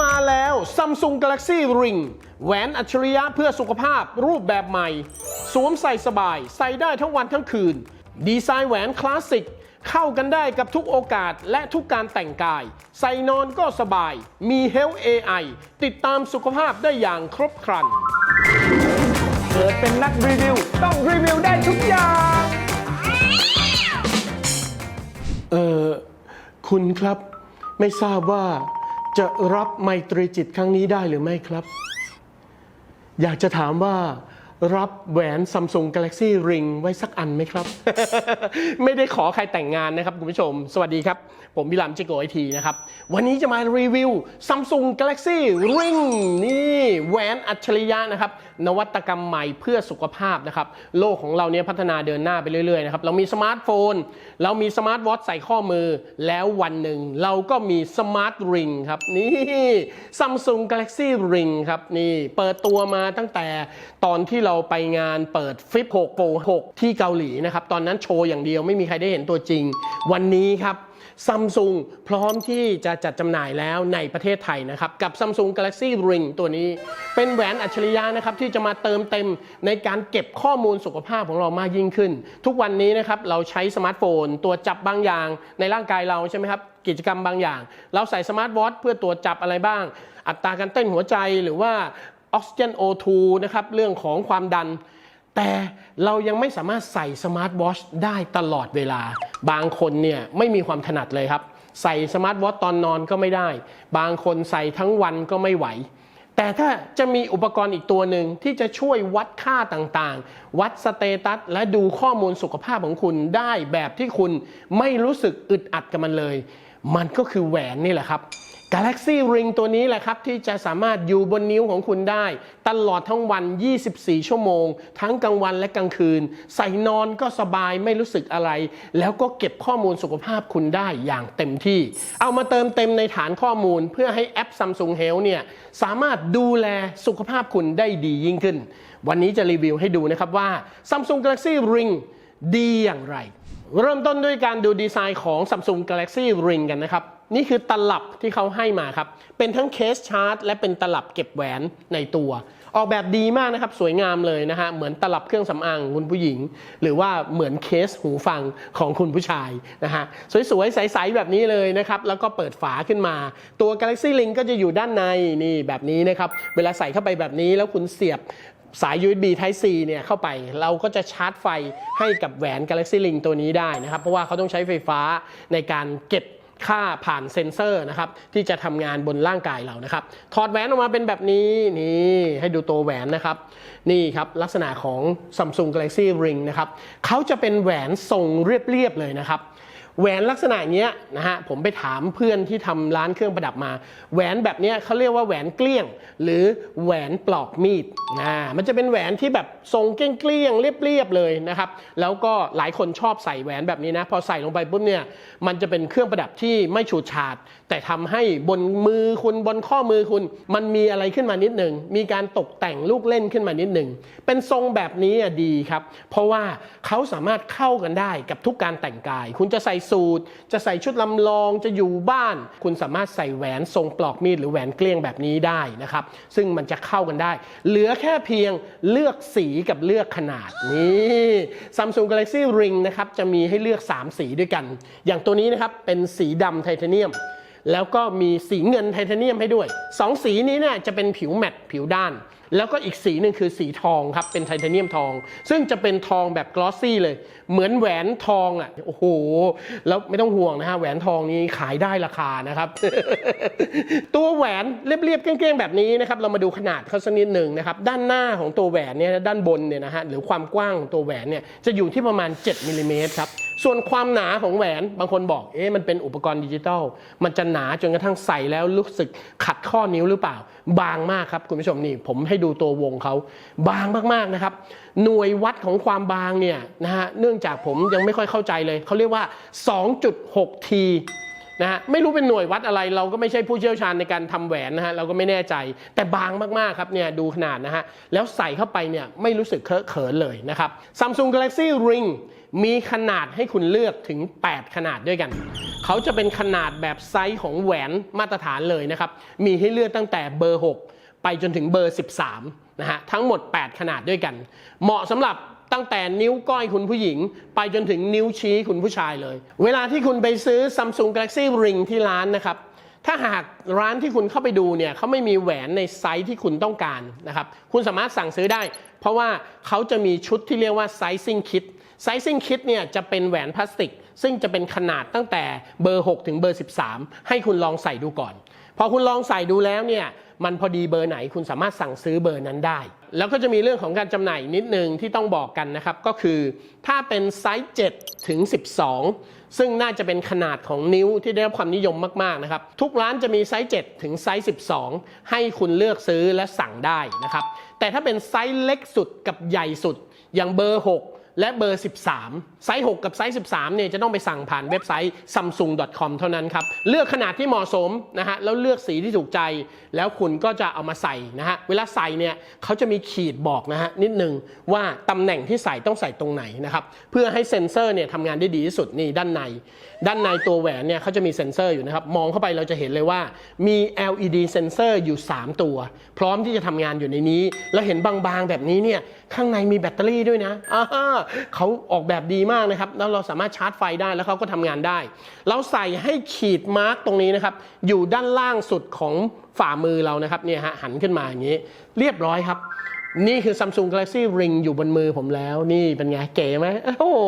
มาแล้ว Samsung Galaxy Ring แหวนอัจฉริยะเพื่อสุขภาพรูปแบบใหม่ สวมใส่สบาย ใส่ได้ทั้งวันทั้งคืน ดีไซน์แหวนคลาสสิก เข้ากันได้กับทุกโอกาสและทุกการแต่งกาย ใส่นอนก็สบาย มี Health AI ติดตามสุขภาพได้อย่างครบครัน เกิดเป็นนักรีวิว ต้องรีวิวได้ทุกอย่าง เออคุณครับไม่ทราบว่า จะรับไมตรีจิตครั้งนี้ได้หรือไม่ครับ อยากจะถามว่า รับแหวน Samsung Galaxy Ring ไว้สักอันไหมครับ ไม่ได้ขอใครแต่งงานนะครับคุณผู้ชม สวัสดีครับ ผมพิลามจิโกไอทีนะครับ วันนี้จะมารีวิว Samsung Galaxy Ring นี่แหวนอัจฉริยะนะครับ นวัตกรรมใหม่เพื่อสุขภาพนะครับ โลกของเราเนี่ยพัฒนาเดินหน้าไปเรื่อยๆนะครับ เรามีสมาร์ทโฟน เรามีสมาร์ทวอทใส่ข้อมือ แล้ววันหนึ่งเราก็มีสมาร์ทริงครับนี่ Samsung Galaxy Ring ครับนี่เปิดตัวมาตั้งแต่ตอนที่เราไปงานเปิด Flip 6 Pro 6ที่เกาหลีนะครับ ตอนนั้นโชว์อย่างเดียวไม่มีใครได้เห็นตัวจริง วันนี้ครับซัมซุงพร้อมที่จะจัดจำหน่ายแล้วในประเทศไทยนะครับ กับ Samsung Galaxy Ring ตัวนี้ เป็นแหวนอัจฉริยะนะครับ ที่จะมาเติมเต็มในการเก็บข้อมูลสุขภาพของเรามากยิ่งขึ้น ทุกวันนี้นะครับเราใช้สมาร์ทโฟนตัวจับบางอย่างในร่างกายเราใช่ไหมครับ กิจกรรมบางอย่าง เราใส่สมาร์ทวอทเพื่อตรวจจับอะไรบ้าง อัตราการเต้นหัวใจหรือว่า ออกซิเจน O2 นะครับเรื่องของความดัน แต่เรายังไม่สามารถใส่สมาร์ทวอชได้ตลอดเวลา บางคนเนี่ยไม่มีความถนัดเลยครับ ใส่สมาร์ทวอชตอนนอนก็ไม่ได้ บางคนใส่ทั้งวันก็ไม่ไหว แต่ถ้าจะมีอุปกรณ์อีกตัวหนึ่งที่จะช่วยวัดค่าต่างๆ วัดสเตตัสและดูข้อมูลสุขภาพของคุณได้แบบที่คุณไม่รู้สึกอึดอัดกับมันเลย มันก็คือแหวนนี่แหละครับ Galaxy Ring ตัวนี้แหละครับ ที่จะสามารถอยู่บนนิ้วของคุณได้ ตลอดทั้งวัน 24 ชั่วโมง ทั้งกลางวันและกลางคืน ใส่นอนก็สบายไม่รู้สึกอะไร แล้วก็เก็บข้อมูลสุขภาพคุณได้อย่างเต็มที่ เอามาเติมเต็มในฐานข้อมูล เพื่อให้แอป Samsung Health เนี่ยสามารถดูแลสุขภาพคุณได้ดียิ่งขึ้น วันนี้จะรีวิวให้ดูนะครับว่า Samsung Galaxy Ring ดีอย่างไร เริ่มต้นด้วยการดูดีไซน์ของ Samsung Galaxy Ring กันนะครับนี่คือตลับที่เขาให้มาครับ เป็นทั้งเคสชาร์จและเป็นตลับเก็บแหวนในตัว ออกแบบดีมากนะครับ สวยงามเลยนะฮะ เหมือนตลับเครื่องสำอางของคุณผู้หญิง หรือว่าเหมือนเคสหูฟังของคุณผู้ชายนะฮะ สวยๆ ใสๆ แบบนี้เลยนะครับ แล้วก็เปิดฝาขึ้นมา ตัว Galaxy Link ก็จะอยู่ด้านในนี่แบบนี้นะครับ เวลาใส่เข้าไปแบบนี้แล้วคุณเสียบสาย USB Type C เนี่ยเข้าไปเราก็จะชาร์จไฟให้กับแหวน Galaxy Link ตัวนี้ได้นะครับ เพราะว่าเขาต้องใช้ไฟฟ้าในการเก็บ ค่าผ่านเซ็นเซอร์นะครับที่จะทำงานบนร่างกายเรานะครับถอดแหวนออกมาเป็นแบบนี้นี่ให้ดูตัวแหวนนะครับนี่ครับลักษณะของ Samsung Galaxy Ring นะครับเขาจะเป็นแหวนทรงเรียบๆเลยนะครับ แหวนลักษณะเนี้ยนะฮะผมไปถามเพื่อนที่ทำร้านเครื่องประดับมา แหวนแบบเนี้ยเขาเรียกว่าแหวนเกลี้ยง หรือแหวนปลอกมีดนะมันจะเป็นแหวนที่แบบทรงเกลี้ยงเรียบๆเลยนะครับแล้วก็หลายคนชอบใส่แหวนแบบนี้นะพอใส่ลงไปปุ๊บเนี่ยมันจะเป็นเครื่องประดับที่ไม่ฉูดฉาด แต่ทำให้บนมือคุณบนข้อมือคุณ มันมีอะไรขึ้นมานิดหนึ่งมีการตกแต่งลูกเล่นขึ้นมานิดหนึ่งเป็นทรงแบบนี้อะดีครับ เพราะว่าเขาสามารถเข้ากันได้กับทุกการแต่งกาย คุณจะใส่สูทจะใส่ชุดลำลองจะอยู่บ้าน คุณสามารถใส่แหวนทรงปลอกมีดหรือแหวนเกลี้ยงแบบนี้ได้นะครับซึ่งมันจะเข้ากันได้ เหลือแค่เพียงเลือกสีกับเลือกขนาดนี่ Samsung Galaxy Ring นะครับจะมีให้เลือก 3 สีด้วยกัน อย่างตัวนี้นะครับเป็นสีดำไทเทเนียมแล้วก็มีสีเงินไทเทเนียมให้ด้วย 2 สีนี้เนี่ยจะเป็นผิวแมตต์ผิวด้าน แล้วก็อีกสีหนึ่งคือสีทองครับ เป็นไทเทเนียมทอง ซึ่งจะเป็นทองแบบกลอสซี่เลย เหมือนแหวนทองอะ โอ้โห แล้วไม่ต้องห่วงนะฮะ แหวนทองนี้ขายได้ราคานะครับ ตัวแหวนเรียบๆเก้งๆ แบบนี้นะครับ เรามาดูขนาดเขาสักนิดหนึ่งนะครับ ด้านหน้าของตัวแหวนเนี่ย ด้านบนเนี่ยนะฮะ หรือความกว้างของตัวแหวนเนี่ย จะอยู่ที่ประมาณ 7มิลลิเมตรครับส่วนความหนาของแหวนบางคนบอก เอ๊ะมันเป็นอุปกรณ์ดิจิทัลมันจะหนาจนกระทั่งใส่แล้วรู้สึกขัดข้อนิ้วหรือเปล่า บางมากครับคุณผู้ชมนี่ ผมให้ดูตัววงเขาบางมากๆนะครับ หน่วยวัดของความบางเนี่ยนะฮะเนื่องจากผมยังไม่ค่อยเข้าใจเลยเขาเรียกว่า 2.6T นะฮะไม่รู้เป็นหน่วยวัดอะไรเราก็ไม่ใช่ผู้เชี่ยวชาญในการทำแหวนนะฮะเราก็ไม่แน่ใจแต่บางมากๆครับเนี่ยดูขนาดนะฮะแล้วใส่เข้าไปเนี่ยไม่รู้สึกเคอะเขินเลยนะครับ Samsung Galaxy Ring มีขนาดให้คุณเลือกถึง 8 ขนาดด้วยกัน เขาจะเป็นขนาดแบบไซส์ของแหวนมาตรฐานเลยนะครับ มีให้เลือกตั้งแต่เบอร์ 6 ไปจนถึงเบอร์ 13 นะฮะ ทั้งหมด 8 ขนาดด้วยกัน เหมาะสำหรับตั้งแต่นิ้วก้อยคุณผู้หญิง ไปจนถึงนิ้วชี้คุณผู้ชายเลย เวลาที่คุณไปซื้อ Samsung Galaxy Ring ที่ร้านนะครับถ้าหากร้านที่คุณเข้าไปดูเนี่ยเขาไม่มีแหวนในไซส์ที่คุณต้องการนะครับ คุณสามารถสั่งซื้อได้ เพราะว่าเขาจะมีชุดที่เรียกว่า sizing kit sizing kit เนี่ยจะเป็นแหวนพลาสติก ซึ่งจะเป็นขนาดตั้งแต่เบอร์ 6 ถึงเบอร์ 13 ให้คุณลองใส่ดูก่อน พอคุณลองใส่ดูแล้วเนี่ยมันพอดีเบอร์ไหนคุณสามารถสั่งซื้อเบอร์นั้นได้ แล้วก็จะมีเรื่องของการจำหน่ายนิดนึงที่ต้องบอกกันนะครับ ก็คือถ้าเป็นไซส์7ถึง 12 ซึ่งน่าจะเป็นขนาดของนิ้วที่ได้รับความนิยมมากๆนะครับ ทุกร้านจะมีไซส์7ถึงไซส์12 ให้คุณเลือกซื้อและสั่งได้นะครับ แต่ถ้าเป็นไซส์เล็กสุดกับใหญ่สุดอย่างเบอร์ 6 และเบอร์ 13 ไซส์ 6 กับไซส์ 13 เนี่ยจะต้องไปสั่งผ่านเว็บไซต์ samsung.com เท่านั้นครับ เลือกขนาดที่เหมาะสมนะฮะแล้วเลือกสีที่ถูกใจ แล้วคุณก็จะเอามาใส่นะฮะเวลาใส่เนี่ยเขาจะมีขีดบอกนะฮะนิดนึงว่าตำแหน่งที่ใส่ต้องใส่ตรงไหนนะครับเพื่อให้เซ็นเซอร์เนี่ยทำงานได้ดีที่สุดนี่ด้านใน ด้านในตัวแหวนเนี่ยเขาจะมีเซ็นเซอร์อยู่นะครับมองเข้าไปเราจะเห็นเลยว่ามี LED เซ็นเซอร์อยู่ 3 ตัว พร้อมที่จะทำงานอยู่ในนี้ แล้วเห็นบางๆแบบนี้เนี่ยข้างในมีแบตเตอรี่ด้วยนะเขาออกแบบดีมากนะครับ แล้วเราสามารถชาร์จไฟได้แล้วเขาก็ทำงานได้ เราใส่ให้ขีดมาร์กตรงนี้นะครับ อยู่ด้านล่างสุดของฝ่ามือเรานะครับเนี่ยฮะหันขึ้นมาอย่างนี้ เรียบร้อยครับ นี่คือ Samsung Galaxy Ring อยู่บนมือผมแล้ว นี่เป็นไงเก๋ไหมโอ้โห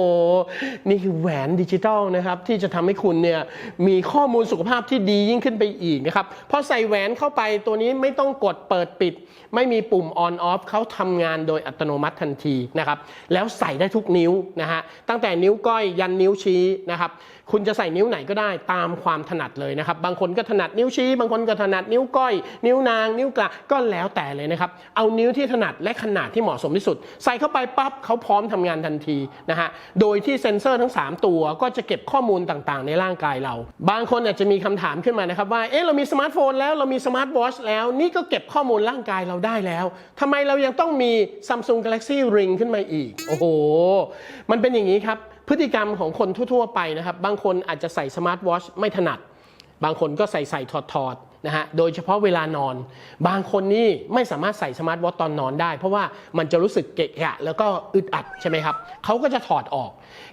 นี่คือแหวนดิจิตอลนะครับ ที่จะทำให้คุณเนี่ยมีข้อมูลสุขภาพที่ดียิ่งขึ้นไปอีกนะครับพอใส่แหวนเข้าไปตัวนี้ไม่ต้องกดเปิดปิด ไม่มีปุ่ม on off เขาทำงานโดยอัตโนมัติทันทีนะครับ แล้วใส่ได้ทุกนิ้วนะฮะตั้งแต่นิ้วก้อยยันนิ้วชี้นะครับ คุณจะใส่นิ้วไหนก็ได้ตามความถนัดเลยนะครับ บางคนก็ถนัดนิ้วชี้ บางคนก็ถนัดนิ้วก้อย นิ้วนาง นิ้วกลางก็แล้วแต่เลยนะครับ เอานิ้วที่ถนัดและขนาดที่เหมาะสมที่สุด ใส่เข้าไปปั๊บเขาพร้อมทำงานทันทีนะฮะ โดยที่เซ็นเซอร์ทั้ง 3 ตัวก็จะเก็บข้อมูลต่างๆ ในร่างกายเรา บางคนอาจจะมีคำถามขึ้นมานะครับว่า เอ๊ะ เรามีสมาร์ทโฟนแล้ว เรามีสมาร์ทวอชแล้ว นี่ก็เก็บข้อมูลร่างกายเราได้แล้วทำไมเรายังต้องมี Samsung Galaxy Ring ขึ้นมาอีก โอ้โห มันเป็นอย่างนี้ครับ พฤติกรรมของคนทั่ว ๆ ไปนะครับ บางคนอาจจะใส่สมาร์ทวอชไม่ถนัด บางคนก็ใส่ใส่ถอดถอดๆนะฮะ โดยเฉพาะเวลานอน บางคนนี่ไม่สามารถใส่สมาร์ทวอชตอนนอนได้ เพราะว่ามันจะรู้สึกเกะกะแล้วก็อึดอัดใช่ไหมครับเขาก็จะถอดออก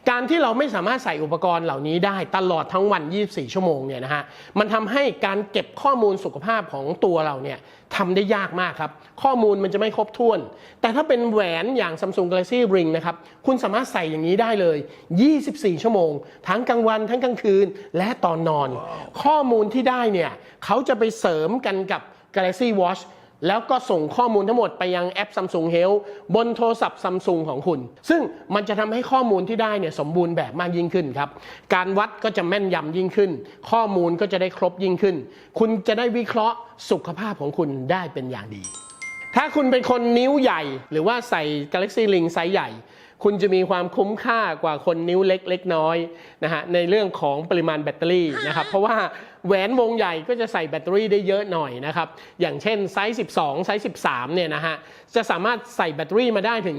การที่เราไม่สามารถใส่อุปกรณ์เหล่านี้ได้ตลอดทั้งวัน 24 ชั่วโมงเนี่ยนะฮะ มันทำให้การเก็บข้อมูลสุขภาพของตัวเราเนี่ยทำได้ยากมากครับ ข้อมูลมันจะไม่ครบถ้วน แต่ถ้าเป็นแหวนอย่าง Samsung Galaxy Ring นะครับ คุณสามารถใส่อย่างนี้ได้เลย 24 ชั่วโมง ทั้งกลางวันทั้งกลางคืน และตอนนอน ข้อมูลที่ได้เนี่ยเขาจะไปเสริมกันกับ Galaxy Watch แล้วก็ส่งข้อมูลทั้งหมดไปยังแอป Samsung Health บนโทรศัพท์ Samsung ของคุณ ซึ่งมันจะทำให้ข้อมูลที่ได้เนี่ยสมบูรณ์แบบมากยิ่งขึ้นครับ การวัดก็จะแม่นยำยิ่งขึ้น ข้อมูลก็จะได้ครบยิ่งขึ้น คุณจะได้วิเคราะห์สุขภาพของคุณได้เป็นอย่างดี ถ้าคุณเป็นคนนิ้วใหญ่ หรือว่าใส่ Galaxy Ring ไซส์ใหญ่คุณจะมีความคุ้มค่ากว่าคนนิ้วเล็กเล็กน้อยนะฮะในเรื่องของปริมาณแบตเตอรี่นะครับเพราะว่า แหวนวงใหญ่ก็จะใส่แบตเตอรี่ได้เยอะหน่อยนะครับ อย่างเช่นไซส์ 12 ไซส์ 13 เนี่ยนะฮะ จะสามารถใส่แบตเตอรี่มาได้ถึง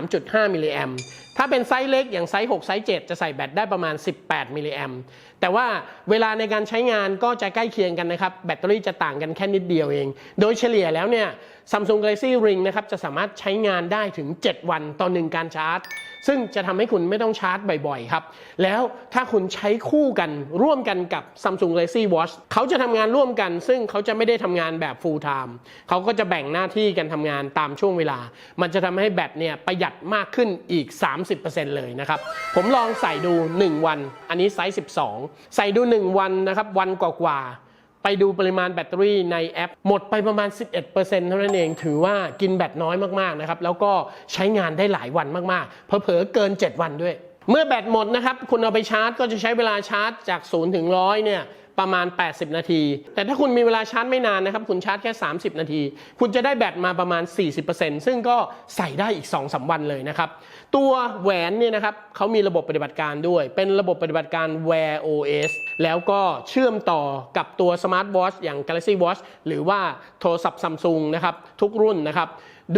23.5 มิลลิแอมถ้าเป็นไซส์เล็กอย่างไซส์6ไซส์7จะใส่แบตได้ประมาณ 18 มิลลิแอมแต่ว่าเวลาในการใช้งานก็จะใกล้เคียงกันนะครับ แบตเตอรี่จะต่างกันแค่นิดเดียวเอง โดยเฉลี่ยแล้วเนี่ย Samsung Galaxy Ring นะครับจะสามารถใช้งานได้ถึง 7 วันต่อหนึ่งการชาร์จ ซึ่งจะทำให้คุณไม่ต้องชาร์จบ่อยๆครับ แล้วถ้าคุณใช้คู่กันร่วมกันกับ Samsung Galaxy Watch เขาจะทำงานร่วมกัน ซึ่งเขาจะไม่ได้ทำงานแบบ full time เขาก็จะแบ่งหน้าที่กันทำงานตามช่วงเวลา มันจะทำให้แบตเนี่ยประหยัดมากขึ้นอีก30%เลยนะครับ ผมลองใส่ดู 1 วัน อันนี้ไซส์ 12 ใส่ดู 1 วันนะครับ วันกว่าๆไปดูปริมาณแบตเตอรี่ในแอป หมดไปประมาณ 11%เท่านั้นเอง ถือว่ากินแบตน้อยมากๆนะครับ แล้วก็ใช้งานได้หลายวันมากๆ เผลอๆเกิน 7 วันด้วย เมื่อแบตหมดนะครับ คุณเอาไปชาร์จก็จะใช้เวลาชาร์จจาก0ถึง100เนี่ย ประมาณ 80 นาที แต่ถ้าคุณมีเวลาชาร์จไม่นานนะครับ คุณชาร์จแค่ 30 นาที คุณจะได้แบตมาประมาณ 40%ซึ่งก็ใส่ได้อีก 2-3วันเลยนะครับ ตัวแหวนเนี่ยนะครับเขามีระบบปฏิบัติการด้วย เป็นระบบปฏิบัติการ Wear OS แล้วก็เชื่อมต่อกับตัว Smart Watch อย่าง Galaxy Watch หรือว่าโทรศัพท์ Samsung นะครับทุกรุ่นนะครับ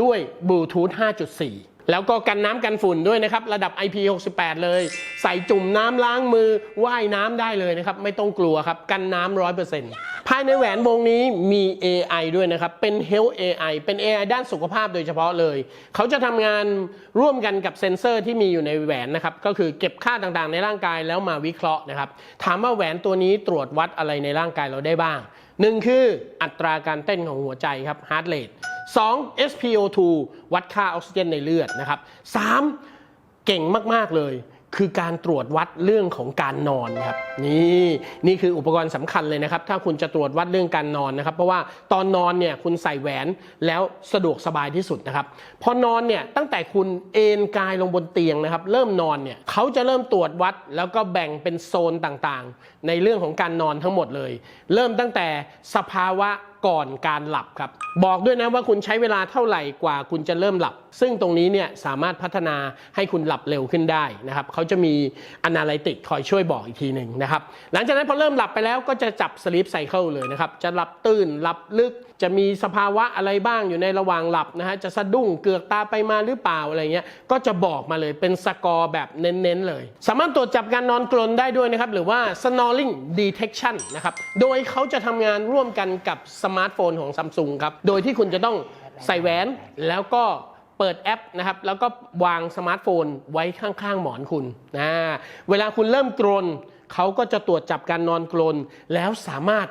ด้วยบลูทูธ5.4 แล้วก็กันน้ำกันฝุ่นด้วยนะครับ ระดับ IP68 เลย ใส่จุ่มน้ำล้างมือว่ายน้ำได้เลยนะครับ ไม่ต้องกลัวครับ กันน้ำร้อยเปอร์เซ็นต์ภายในแหวนวงนี้มี AI ด้วยนะครับ เป็น Health AI เป็น AI ด้านสุขภาพโดยเฉพาะเลย เขาจะทำงานร่วมกันกับเซ็นเซอร์ที่มีอยู่ในแหวนนะครับ ก็คือเก็บค่าต่างๆ ในร่างกายแล้วมาวิเคราะห์นะครับ ถามว่าแหวนตัวนี้ตรวจวัดอะไรในร่างกายเราได้บ้างหนึ่งคืออัตราการเต้นของหัวใจครับ heart rate 2 SpO2 วัดค่าออกซิเจนในเลือดนะครับ 3 เก่งมากๆเลยคือการตรวจวัดเรื่องของการนอนครับนี่นี่คืออุปกรณ์สำคัญเลยนะครับ ถ้าคุณจะตรวจวัดเรื่องการนอนนะครับ เพราะว่าตอนนอนเนี่ยคุณใส่แหวนแล้วสะดวกสบายที่สุดนะครับพอนอนเนี่ยตั้งแต่คุณเอนกายลงบนเตียงนะครับ เริ่มนอนเนี่ยเขาจะเริ่มตรวจวัดแล้วก็แบ่งเป็นโซนต่างๆ ในเรื่องของการนอนทั้งหมดเลย เริ่มตั้งแต่สภาวะ ก่อนการหลับครับ บอกด้วยนะว่าคุณใช้เวลาเท่าไหร่กว่าคุณจะเริ่มหลับ ซึ่งตรงนี้เนี่ยสามารถพัฒนาให้คุณหลับเร็วขึ้นได้นะครับเขาจะมี Analytics คอยช่วยบอกอีกทีหนึ่งนะครับ หลังจากนั้นพอเริ่มหลับไปแล้วก็จะจับ Sleep Cycle เลยนะครับ จะหลับตื่นหลับลึก จะมีสภาวะอะไรบ้างอยู่ในระหว่างหลับนะฮะจะสะดุ้งเกือกตาไปมาหรือเปล่าอะไรเงี้ยก็จะบอกมาเลยเป็นสกอร์แบบเน้นๆเลย สามารถตรวจจับการนอนกรนได้ด้วยนะครับหรือว่า snoring detection นะครับโดยเขาจะทำงานร่วมกันกับสมาร์ทโฟนของ Samsung ครับโดยที่คุณจะต้องใส่แหวนแล้วก็เปิดแอปนะครับแล้วก็วางสมาร์ทโฟนไว้ข้างๆหมอนคุณนะเวลาคุณเริ่มกรนเขาก็จะตรวจจับการนอนกรนแล้วสามารถ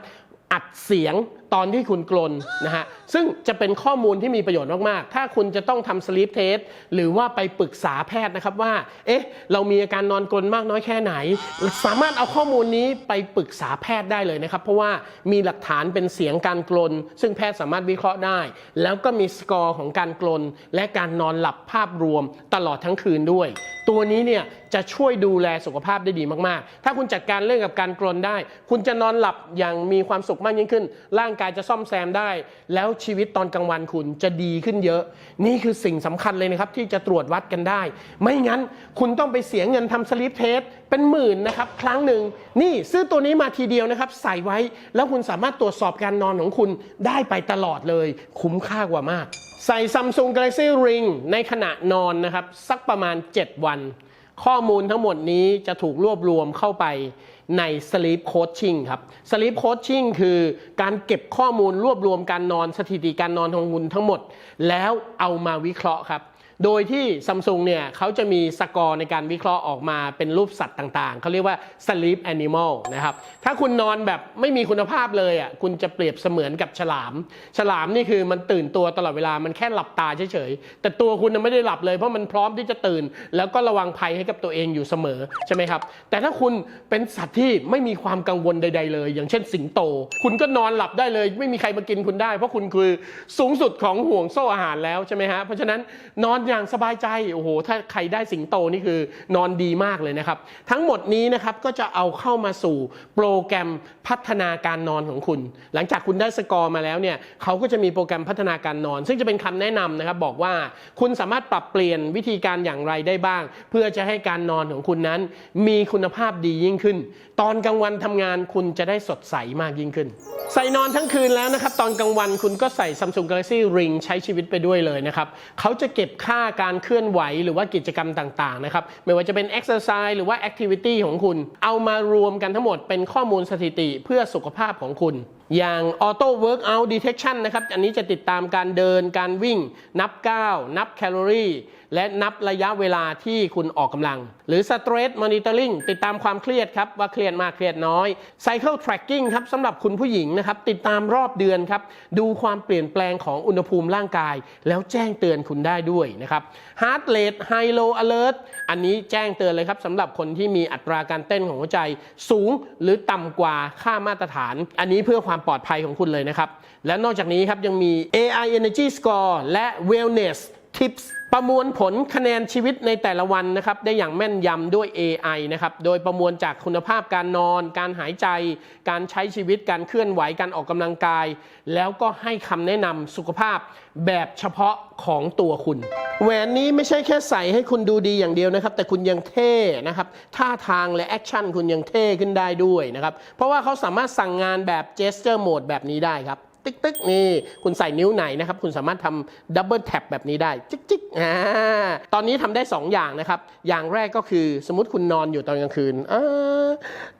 อัดเสียง ตอนที่คุณกลนนะฮะซึ่งจะเป็นข้อมูลที่มีประโยชน์มาก ๆ ถ้าคุณจะต้องทำสลีปเทสหรือว่าไปปรึกษาแพทย์นะครับว่า เอ๊ะ เรามีอาการนอนกลนมากน้อยแค่ไหน สามารถเอาข้อมูลนี้ไปปรึกษาแพทย์ได้เลยนะครับ เพราะว่ามีหลักฐานเป็นเสียงการกลน ซึ่งแพทย์สามารถวิเคราะห์ได้ แล้วก็มีสกอร์ของการกลน และการนอนหลับภาพรวมตลอดทั้งคืนด้วย ตัวนี้เนี่ยจะช่วยดูแลสุขภาพได้ดีมาก ๆ ถ้าคุณจัดการเรื่องกับการกรนได้ คุณจะนอนหลับอย่างมีความสุขมากยิ่งขึ้น ร่างกายจะซ่อมแซมได้ แล้วชีวิตตอนกลางวันคุณจะดีขึ้นเยอะ นี่คือสิ่งสำคัญเลยนะครับ ที่จะตรวจวัดกันได้ ไม่งั้นคุณต้องไปเสียเงินทำสลิปเทสเป็นหมื่นนะครับ ครั้งหนึ่งนี่ซื้อตัวนี้มาทีเดียวนะครับ ใส่ไว้แล้วคุณสามารถตรวจสอบการนอนของคุณได้ไปตลอดเลย คุ้มค่ากว่ามาก ใส่ Samsung Galaxy Ring ในขณะนอนนะครับ สักประมาณ 7 วัน ข้อมูลทั้งหมดนี้จะถูกรวบรวมเข้าไป ใน Sleep Coaching ครับ Sleep Coaching คือการเก็บข้อมูลรวบรวมการนอนสถิติการนอนของคุณทั้งหมด แล้วเอามาวิเคราะห์ครับ โดยที่ซัมซุงเนี่ยเขาจะมีสกอร์ในการวิเคราะห์ออกมาเป็นรูปสัตว์ต่างๆ เขาเรียกว่า sleep animal นะครับ ถ้าคุณนอนแบบไม่มีคุณภาพเลยอะคุณจะเปรียบเสมือนกับฉลาม ฉลามนี่คือมันตื่นตัวตลอดเวลามันแค่หลับตาเฉยๆ แต่ตัวคุณไม่ได้หลับเลยเพราะมันพร้อมที่จะตื่น แล้วก็ระวังภัยให้กับตัวเองอยู่เสมอใช่ไหมครับ แต่ถ้าคุณเป็นสัตว์ที่ไม่มีความกังวลใด ๆ เลย อย่างเช่นสิงโต คุณก็นอนหลับได้เลย ไม่มีใครมากินคุณได้ เพราะคุณคือสูงสุดของห่วงโซ่อาหารแล้วใช่ไหมฮะเพราะฉะนั้นนอนอย่างสบายใจโอ้โหถ้าใครได้สิงโตนี่คือนอนดีมากเลยนะครับ ทั้งหมดนี้นะครับก็จะเอาเข้ามาสู่โปรแกรมพัฒนาการนอนของคุณ หลังจากคุณได้สกอร์มาแล้วเนี่ยเขาก็จะมีโปรแกรมพัฒนาการนอน ซึ่งจะเป็นคำแนะนำนะครับบอกว่าคุณสามารถปรับเปลี่ยนวิธีการอย่างไรได้บ้าง เพื่อจะให้การนอนของคุณนั้น มีคุณภาพดียิ่งขึ้น ตอนกลางวันทำงานคุณจะได้สดใสมากยิ่งขึ้น ใส่นอนทั้งคืนแล้วนะครับ ตอนกลางวันคุณก็ใส่ Samsung Galaxy Ring ใช้ชีวิตไปด้วยเลยนะครับเขาจะเก็บค่าการเคลื่อนไหวหรือว่ากิจกรรมต่างๆนะครับไม่ว่าจะเป็น Exercise หรือว่า Activity ของคุณ เอามารวมกันทั้งหมดเป็นข้อมูลสถิติเพื่อสุขภาพของคุณอย่าง Auto Workout Detection นะครับ อันนี้จะติดตามการเดิน การวิ่ง นับก้าวนับแคลอรี่ และนับระยะเวลาที่คุณออกกำลัง หรือ Stress Monitoring ติดตามความเครียดครับ ว่าเครียดมากเครียดน้อย Cycle Tracking ครับสำหรับคุณผู้หญิงนะครับ ติดตามรอบเดือนครับ ดูความเปลี่ยนแปลงของอุณหภูมิร่างกาย แล้วแจ้งเตือนคุณได้ด้วยนะครับ Heart Rate High Low Alert อันนี้แจ้งเตือนเลยครับสำหรับคนที่มีอัตราการเต้นของหัวใจ สูงหรือต่ำกว่าค่ามาตรฐาน อันนี้เพื่อความความปลอดภัยของคุณเลยนะครับ และนอกจากนี้ครับยังมี AI Energy Score และ Wellness Tips ประมวลผลคะแนนชีวิตในแต่ละวันนะครับได้อย่างแม่นยำด้วย AI นะครับโดยประมวลจากคุณภาพการนอน การหายใจ การใช้ชีวิตการเคลื่อนไหวการออกกำลังกาย แล้วก็ให้คำแนะนำสุขภาพแบบเฉพาะของตัวคุณ แหวนนี้ไม่ใช่แค่ใส่ให้คุณดูดีอย่างเดียวนะครับ แต่คุณยังเท่นะครับท่าทางและแอคชั่นคุณยังเท่ขึ้นได้ด้วยนะครับเพราะว่าเขาสามารถสั่งงานแบบ gesture mode แบบนี้ได้ครับ ติ๊กติ๊กนี่คุณใส่นิ้วไหนนะครับ คุณสามารถทำดับเบิลแท็บแบบนี้ได้ จิ๊กจิ๊กอ่าตอนนี้ทำได้ 2 อย่างนะครับ อย่างแรกก็คือสมมติคุณนอนอยู่ตอนกลางคืน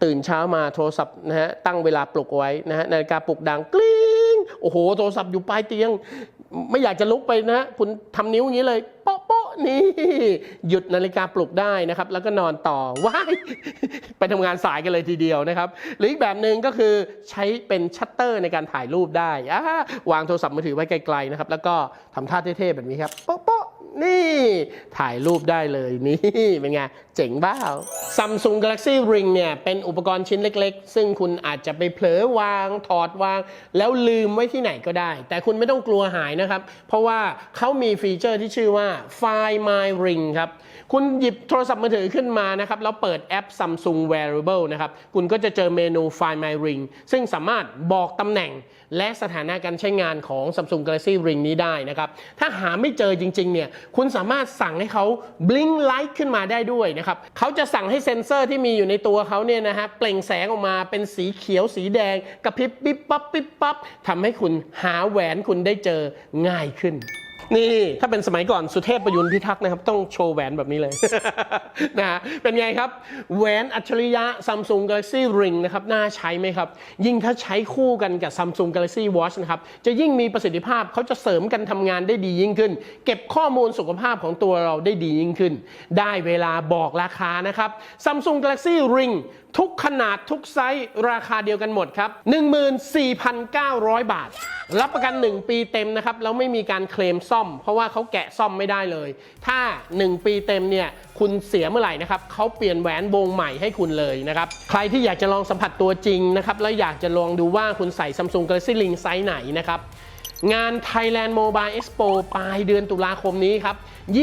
ตื่นเช้ามาโทรศัพท์นะฮะตั้งเวลาปลุกไว้นะฮะนาฬิกาปลุกดังกริ๊งโอ้โห โทรศัพท์อยู่ปลายเตียง ไม่อยากจะลุกไปนะฮะคุณทำนิ้วอย่างนี้เลยป๊อป นี่ หยุดนาฬิกาปลุกได้นะครับ แล้วก็นอนต่อว้ายไปทำงานสายกันเลยทีเดียวนะครับ หรืออีกแบบหนึ่งก็คือใช้เป็นชัตเตอร์ในการถ่ายรูปได้อาวางโทรศัพท์มือถือไว้ไกลๆนะครับ แล้วก็ทำท่าเท่ๆแบบนี้ครับโป๊ะ นี่ถ่ายรูปได้เลยนี่เป็นไง เจ๋งบ้า Samsung Galaxy Ring เนี่ย เป็นอุปกรณ์ชิ้นเล็กๆ ซึ่งคุณอาจจะไปเผลอวางถอดวาง แล้วลืมไว้ที่ไหนก็ได้ แต่คุณไม่ต้องกลัวหายนะครับ เพราะว่าเขามีฟีเจอร์ที่ชื่อว่า Find My Ring ครับ คุณหยิบโทรศัพท์มือถือขึ้นมานะครับ แล้วเปิดแอป Samsung Wearable นะครับ คุณก็จะเจอเมนู Find My Ring ซึ่งสามารถบอกตำแหน่ง และสถานะการใช้งานของ Samsung Galaxy Ring นี้ได้นะครับ ถ้าหาไม่เจอจริงๆเนี่ยคุณสามารถสั่งให้เขา blink light ขึ้นมาได้ด้วยนะครับเขาจะสั่งให้เซ็นเซอร์ที่มีอยู่ในตัวเขาเนี่ยนะฮะเปล่งแสงออกมาเป็นสีเขียวสีแดงกระพริบปิ๊บปั๊บปิ๊บปั๊บทำให้คุณหาแหวนคุณได้เจอง่ายขึ้น นี่ถ้าเป็นสมัยก่อนสุเทพประยุนพิทักษ์นะครับ ต้องโชว์แหวนแบบนี้เลย นะฮะเป็นไงครับ แหวนอัจฉริยะ Samsung Galaxy Ring นะครับ น่าใช้ไหมครับ ยิ่งถ้าใช้คู่กันกับ Samsung Galaxy Watch นะครับ จะยิ่งมีประสิทธิภาพเขาจะเสริมกันทำงานได้ดียิ่งขึ้น เก็บข้อมูลสุขภาพของตัวเราได้ดียิ่งขึ้น ได้เวลาบอกราคานะครับ Samsung Galaxy Ring ทุกขนาดทุกไซส์ราคาเดียวกันหมดครับ 14,900 บาท รับประกัน 1 ปีเต็มนะครับ แล้วไม่มีการเคลมซ่อม เพราะว่าเขาแกะซ่อมไม่ได้เลย ถ้า 1 ปีเต็มเนี่ย คุณเสียเมื่อไหร่นะครับเขาเปลี่ยนแหวนวงใหม่ให้คุณเลยนะครับ ใครที่อยากจะลองสัมผัสตัวจริงนะครับ แล้วอยากจะลองดูว่าคุณใส่ Samsung Galaxy Ring ไซส์ไหนนะครับงาน Thailand Mobile Expo ปลายเดือนตุลาคมนี้ครับ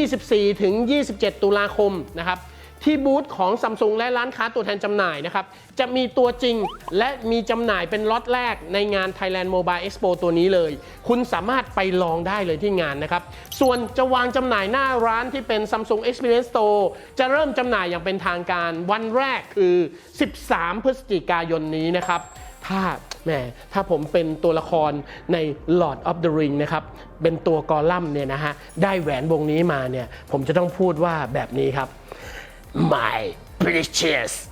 24 ถึง 27 ตุลาคมนะครับ ที่บูธของ Samsung และร้านค้าตัวแทนจำหน่ายนะครับ จะมีตัวจริงและมีจำหน่ายเป็นล็อตแรกในงาน Thailand Mobile Expo ตัวนี้เลย คุณสามารถไปลองได้เลยที่งานนะครับ ส่วนจะวางจำหน่ายหน้าร้านที่เป็น Samsung Experience Store จะเริ่มจำหน่ายอย่างเป็นทางการวันแรกคือ 13 พฤศจิกายนนี้นะครับ ถ้าแหมถ้าผมเป็นตัวละครใน Lord of the Ring นะครับ เป็นตัวกอลัมเนี่ยนะฮะ ได้แหวนวงนี้มาเนี่ย ผมจะต้องพูดว่าแบบนี้ครับ my precious